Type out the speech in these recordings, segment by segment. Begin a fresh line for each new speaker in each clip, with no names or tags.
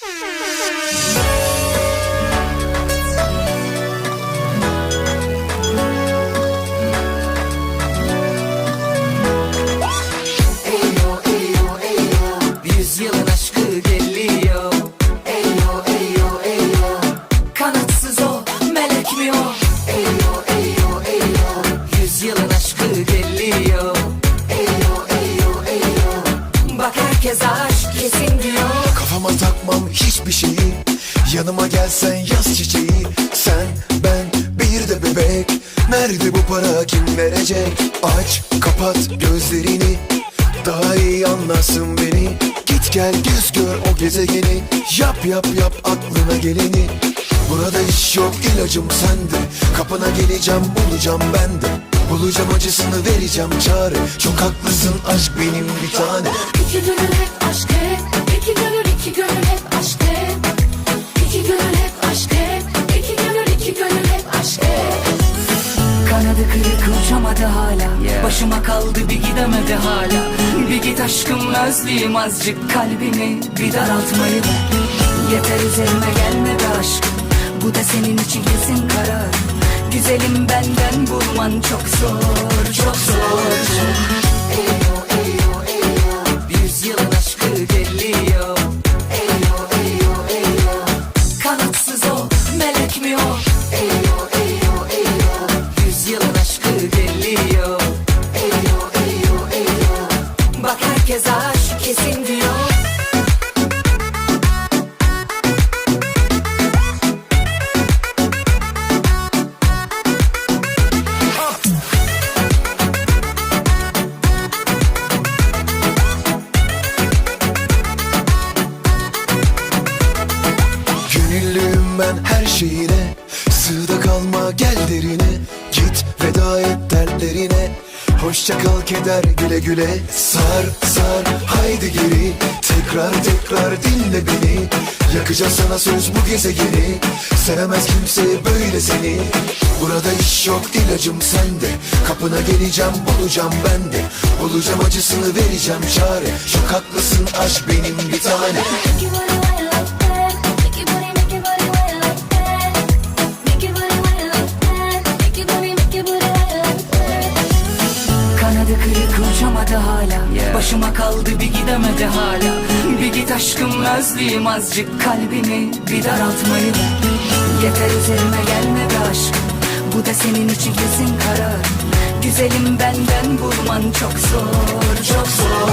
Hmm.
Yanıma gelsen yaz çiçeği Sen, ben, bir de bebek. Nerede bu para kim verecek? Aç, kapat gözlerini Daha iyi anlasın beni. Git gel göz gör o gezegeni Yap yap yap aklına geleni. Burada iş yok ilacım sende Kapına geleceğim bulacağım ben de. Bulacağım acısını vereceğim çare. Çok haklısın aşk benim bir tane.
İki gönül aşk hep. İki gönül iki gönül hep Başıma kaldı bir gidemedi hala. Bir git aşkım özleyeyim azıcık kalbini Bir daraltmayı ver Yeter üzerime gelme be aşkım Bu da senin için kesin karar. Güzelim benden bulman çok zor Çok zor
Git veda et dertlerine. Hoşça kal keder güle güle Sar sar. Haydi geri Tekrar tekrar dinle beni. Yakacağız sana söz bu gezegeni Sevemez kimse böyle seni. Burada iş yok ilacım sende. Kapına geleceğim bulacağım ben de. Bulacağım acısını vereceğim çare. Çok haklısın aşk benim bir tane
uçamadı hala. Başıma kaldı bir gidemedi hala. Bir git aşkım özleyeyim azıcık kalbini Bir daraltmayı ver Yeter üzerime gelme be aşkım. Bu da senin için kesin karar. Güzelim benden bulman çok zor. Çok zor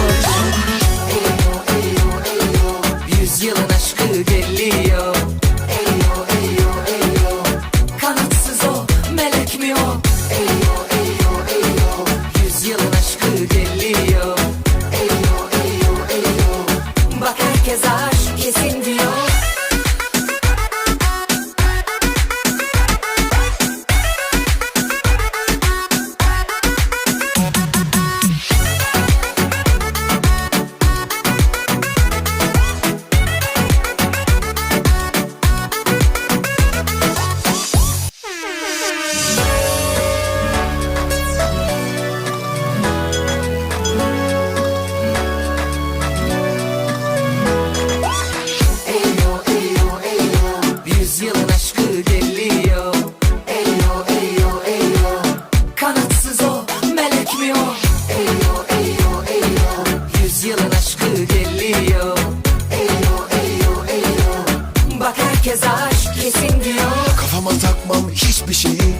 herkes aşk kesin diyor.
Kafama takmam hiçbir şeyi.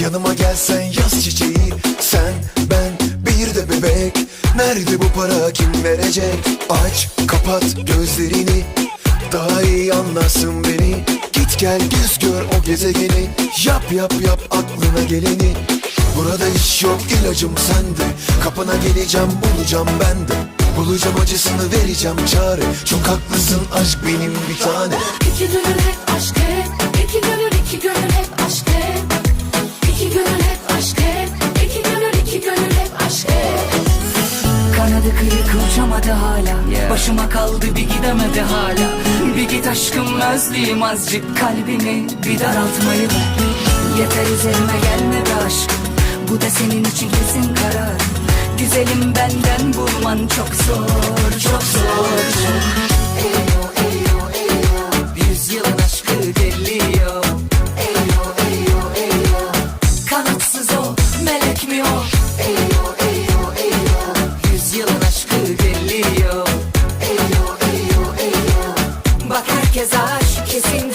Yanıma gelsen yaz çiçeği. Sen, ben, bir de bebek. Nerede bu para kim verecek? Aç, kapat gözlerini. Daha iyi anlasın beni. Git gel göz gör o gezegeni. Yap yap yap aklına geleni. Burada iş yok ilacım sende. Kapına geleceğim bulacağım ben de Bulacağım acısını vereceğim çare. Çok haklısın aşk benim bir tane.
İki gönül hep aşk hep. İki gönül iki gönül hep aşk hep. İki gönül hep aşk hep. İki gönül iki gönül hep aşk hep. Kanadı kırık uçamadı hala. Başıma kaldı bir gidemedi hala. Bir git aşkım özleyeyim azıcık kalbini Bir daraltmayı ver Yeter üzerime gelme be aşkım Bu da senin için kesin karar güzelim benden bulman çok zor çok zor. Eyo eyo eyo. Yüzyılın aşkı geliyor. Eyo eyo eyo. Kanatsız o melek mi o? Eyo eyo eyo. Yüzyılın aşkı geliyor. Eyo eyo eyo. Bak herkes aşk kesin